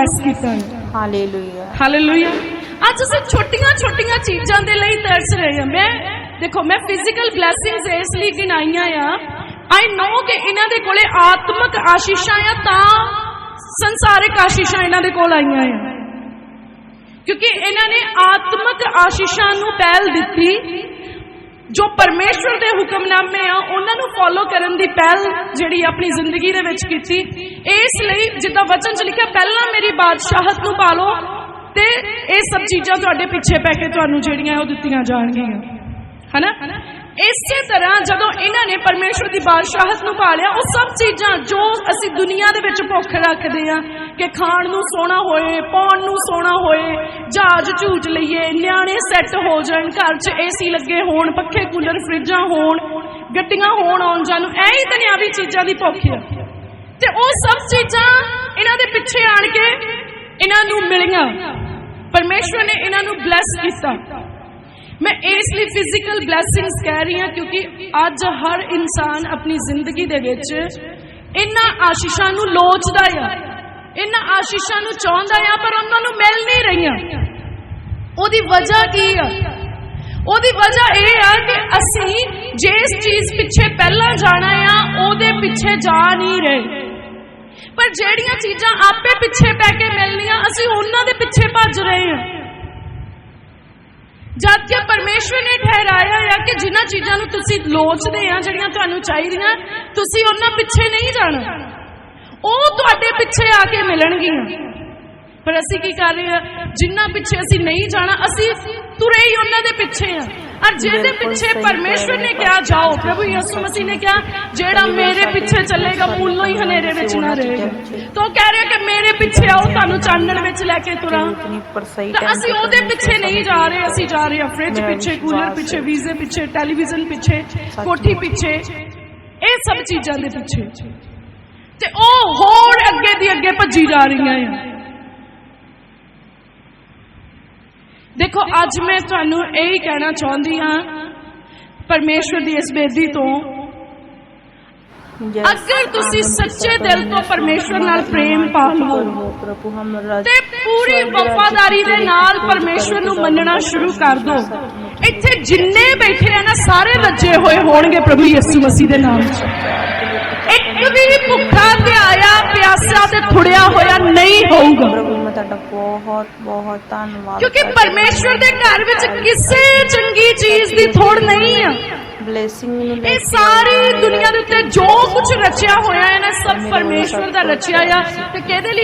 Bless ਕੀਤਾ ਹੈ hallelujah hallelujah ਅੱਜ ਅਸੀਂ ਛੋਟੀਆਂ ਛੋਟੀਆਂ ਚੀਜ਼ਾਂ ਦੇ ਲਈ ਤਰਸ ਰਹੇ ਹਾਂ। ਮੈਂ ਦੇਖੋ ਮੈਂ ਫਿਜ਼ੀਕਲ ਬਲੇਸਿੰਗਸ ਇਸ ਲਈ ਗਿਣਾਈਆਂ ਆ। ਆਈ ਨੋ ਕਿ ਇਹਨਾਂ ਦੇ ਕੋਲੇ ਆਤਮਿਕ ਆਸ਼ੀਸ਼ਾਂ ਆ ਤਾਂ ਸੰਸਾਰਿਕ ਆਸ਼ੀਸ਼ਾਂ ਇਹਨਾਂ ਦੇ ਕੋਲ ਆਈਆਂ ਆ। ਕਿਉਂਕਿ ਇਹਨਾਂ ਨੇ ਆਤਮਿਕ ਆਸ਼ੀਸ਼ਾਂ ਨੂੰ ਪਹਿਲ ਦਿੱਤੀ। ਜੋ ਪਰਮੇਸ਼ਵਰ ਦੇ ਹੁਕਮਨਾਮੇ ਆ ਉਹਨਾਂ ਨੂੰ ਫੋਲੋ ਕਰਨ ਦੀ ਪਹਿਲ ਜਿਹੜੀ ਆਪਣੀ ਜ਼ਿੰਦਗੀ ਦੇ ਵਿੱਚ ਕੀਤੀ। ਇਸ ਲਈ ਜਿੱਦਾਂ ਵਚਨ ਚ ਲਿਖਿਆ, ਪਹਿਲਾਂ ਮੇਰੀ ਬਾਦਸ਼ਾਹਤ ਨੂੰ ਪਾਲੋ ਤੇ ਇਹ ਸਭ ਚੀਜ਼ਾਂ ਤੁਹਾਡੇ ਪਿੱਛੇ ਪੈ ਕੇ ਤੁਹਾਨੂੰ ਜਿਹੜੀਆਂ ਉਹ ਦਿੱਤੀਆਂ ਜਾਣਗੀਆਂ। ਹਨਾ? ਇਸੇ ਤਰ੍ਹਾਂ ਜਦੋਂ ਇਹਨਾਂ ਨੇ ਪਰਮੇਸ਼ਵਰ ਦੀ ਬਾਦਸ਼ਾਹਤ ਨੂੰ ਪਾਲਿਆ, ਉਹ ਸਭ ਚੀਜ਼ਾਂ ਜੋ ਅਸੀਂ ਦੁਨੀਆ ਦੇ ਵਿੱਚ ਭੁੱਖ ਰੱਖਦੇ ਆ ਕਿ ਖਾਣ ਨੂੰ ਸੋਣਾ ਹੋਏ, ਪਾਉਣ ਨੂੰ ਸੋਣਾ ਹੋਏ, ਜਹਾਜ਼ ਝੂਟ ਲਈਏ, ਨਿਆਣੇ ਸੈੱਟ ਹੋ ਜਾਣ, ਘਰ 'ਚ ਏਸੀ ਲੱਗੇ ਹੋਣ, ਪੱਖੇ ਕੂਲਰ, ਫਰਿੱਜਾਂ ਹੋਣ, ਗੱਡੀਆਂ ਹੋਣ ਆਉਣ ਜਾਣ ਨੂੰ ਐ ਹੀ ਦੁਨਿਆਵੀ ਚੀਜ਼ਾਂ ਦੀ ਭੁੱਖ ਆ। ਤੇ ਉਹ ਸਭ ਚੀਜ਼ਾਂ ਇਹਨਾਂ ਦੇ ਪਿੱਛੇ ਆਣ ਕੇ ਇਹਨਾਂ ਨੂੰ ਮਿਲੀਆਂ। ਪਰਮੇਸ਼ਵਰ ਨੇ ਇਹਨਾਂ ਨੂੰ ਬਲੈਸ ਕੀਤਾ। ਮੈਂ ਇਸ ਲਈ ਫਿਜ਼ੀਕਲ ਬਲੇਸਿੰਗਸ ਕਹਿ ਰਹੀ ਹਾਂ ਕਿਉਂਕਿ ਅੱਜ ਹਰ ਇਨਸਾਨ ਆਪਣੀ ਜ਼ਿੰਦਗੀ ਦੇ ਵਿੱਚ ਇਹਨਾਂ ਆਸ਼ੀਸ਼ਾਂ ਨੂੰ ਲੋਚਦਾ ਆ। ਇਹਨਾਂ ਆਸ਼ੀਸ਼ਾਂ ਨੂੰ ਚਾਹੁੰਦਾ ਆ, ਪਰ ਉਹਨਾਂ ਨੂੰ ਮਿਲ ਨਹੀਂ ਰਹੀਆਂ। ਉਹਦੀ ਵਜ੍ਹਾ ਕੀ ਆ? ਉਹਦੀ ਵਜ੍ਹਾ ਇਹ ਆ ਕਿ ਅਸੀਂ ਜਿਸ ਚੀਜ਼ ਪਿੱਛੇ ਪਹਿਲਾਂ ਜਾਣਾ ਆ, ਉਹਦੇ ਪਿੱਛੇ ਜਾ ਨਹੀਂ ਰਹੇ। ਪਰ ਜਿਹੜੀਆਂ ਚੀਜ਼ਾਂ ਆਪੇ ਪਿੱਛੇ ਪੈ ਕੇ ਮਿਲਣੀਆਂ, ਅਸੀਂ ਉਹਨਾਂ ਦੇ ਪਿੱਛੇ ਭੱਜ ਰਹੇ ਹਾਂ। ਜਦ ਕਿ ਪਰਮੇਸ਼ਵਰ ਨੇ ਠਹਿਰਾਇਆ ਆ ਕਿ ਜਿਨ੍ਹਾਂ ਚੀਜ਼ਾਂ ਨੂੰ ਤੁਸੀਂ ਲੋਚਦੇ ਆ ਜਿਹੜੀਆਂ ਤੁਹਾਨੂੰ ਚਾਹੀਦੀਆਂ, ਤੁਸੀਂ ਉਹਨਾਂ ਪਿੱਛੇ ਨਹੀਂ ਜਾਣਾ। ਉਹ ਤੁਹਾਡੇ ਪਿੱਛੇ ਆ ਕੇ ਮਿਲਣਗੀਆਂ। ਪਰ ਅਸੀਂ ਕੀ ਕਰ ਰਹੇ ਹਾਂ? ਜਿੰਨਾ ਪਿੱਛੇ ਅਸੀਂ ਨਹੀਂ ਜਾਣਾ, ਅਸੀਂ ਤੁਰੇ ਹੀ ਉਹਨਾਂ ਦੇ ਪਿੱਛੇ ਆ ਔਰ ਜਿਹਦੇ ਬਿਲਕੁਲ ਪਿੱਛੇ ਸਹੀ ਪਰਮੇਸ਼ਵਰ ਕਹਿ ਨੇ ਰਹੇ ਕਿਹਾ ਜਾਓ ਪ੍ਰਭੂ ਯਿਸੂ ਮਸੀਹ ਨੇ ਕਿਹਾ ਜਿਹੜਾ ਮੇਰੇ ਪਿੱਛੇ ਚੱਲੇਗਾ ਮੂਲੋਂ ਹੀ ਹਨੇਰੇ ਵਿੱਚ ਨਾ ਰਹੇਗਾ ਤਾਂ ਉਹ ਕਹਿ ਰਿਹਾ ਕਿ ਮੇਰੇ ਪਿੱਛੇ ਆਓ ਤੁਹਾਨੂੰ ਚਾਨਣ ਵਿੱਚ ਲੈ ਕੇ ਤੁਰਾਂ। ਤਾਂ ਅਸੀਂ ਉਹਦੇ ਪਿੱਛੇ ਨਹੀਂ ਜਾ ਰਹੇ ਅਸੀਂ ਜਾ ਰਹੇ ਹਾਂ ਫ੍ਰਿਜ ਪਿੱਛੇ ਕੂਲਰ ਪਿੱਛੇ। ਵੀਜ਼ੇ ਪਿੱਛੇ ਟੈਲੀਵਿਜ਼ਨ ਪਿੱਛੇ ਕੋਠੀ ਪਿੱਛੇ। ਇਹ ਸਭ ਚੀਜ਼ਾਂ ਦੇ ਪਿੱਛੇ। ਤੇ ਉਹ ਹੋਰ ਅੱਗੇ ਦੀ ਅੱਗੇ ਭੱਜੀ ਜਾ ਰਹੀਆਂ ਆ। ਦੇਖੋ ਅੱਜ ਮੈਂ ਤੁਹਾਨੂੰ ਇਹ ਹੀ ਕਹਿਣਾ ਚਾਹੁੰਦੀ ਹਾਂ ਪਰਮੇਸ਼ਵਰ ਦੀ ਇਸ ਬੇਦੀ ਤੋਂ। ਅਗਰ ਤੁਸੀਂ ਸੱਚੇ ਦਿਲ ਤੋਂ ਪਰਮੇਸ਼ਵਰ ਨਾਲ ਪ੍ਰੇਮ ਪਾ ਲਵੋ। ਪ੍ਰਭੂ ਹਮ ਰਾਜ ਤੇ ਪੂਰੀ ਵਫਾਦਾਰੀ ਦੇ ਨਾਲ ਪਰਮੇਸ਼ਵਰ ਨੂੰ ਮੰਨਣਾ ਸ਼ੁਰੂ ਕਰ ਦਿਓ ਇੱਥੇ ਜਿੰਨੇ ਬੈਠੇ ਆ ਨਾ ਸਾਰੇ ਰੱਜੇ ਹੋਏ ਹੋਣਗੇ ਪ੍ਰਭੂ ਯਿਸੂ ਮਸੀਹ ਦੇ ਨਾਮ 'ਚ। ਇੱਕ ਵੀ ਭੁੱਖਾ ਤੇ ਆਇਆ ਤੁਹਾਡਾ ਬਹੁਤ ਬਹੁਤ ਧੰਨਵਾਦ ਕਿਉਂਕਿ ਪਰਮੇਸ਼ਵਰ ਦੇ ਘਰ ਵਿੱਚ ਕਿਸੇ ਚੰਗੀ ਚੀਜ਼ ਦੀ ਥੋੜ ਨਹੀਂ ਆ। ਬਲੇਸਿੰਗ ਨੂੰ ਲੈ ਇਹ ਸਾਰੀ ਦੁਨੀਆ ਦੇ ਉੱਤੇ ਜੋ ਕੁਝ ਰਚਿਆ ਹੋਇਆ ਹੈ ਨਾ ਸਭ ਪਰਮੇਸ਼ਵਰ ਦਾ ਰਚਿਆ ਆ। ਤੇ ਕਿਹਦੇ ਲਈ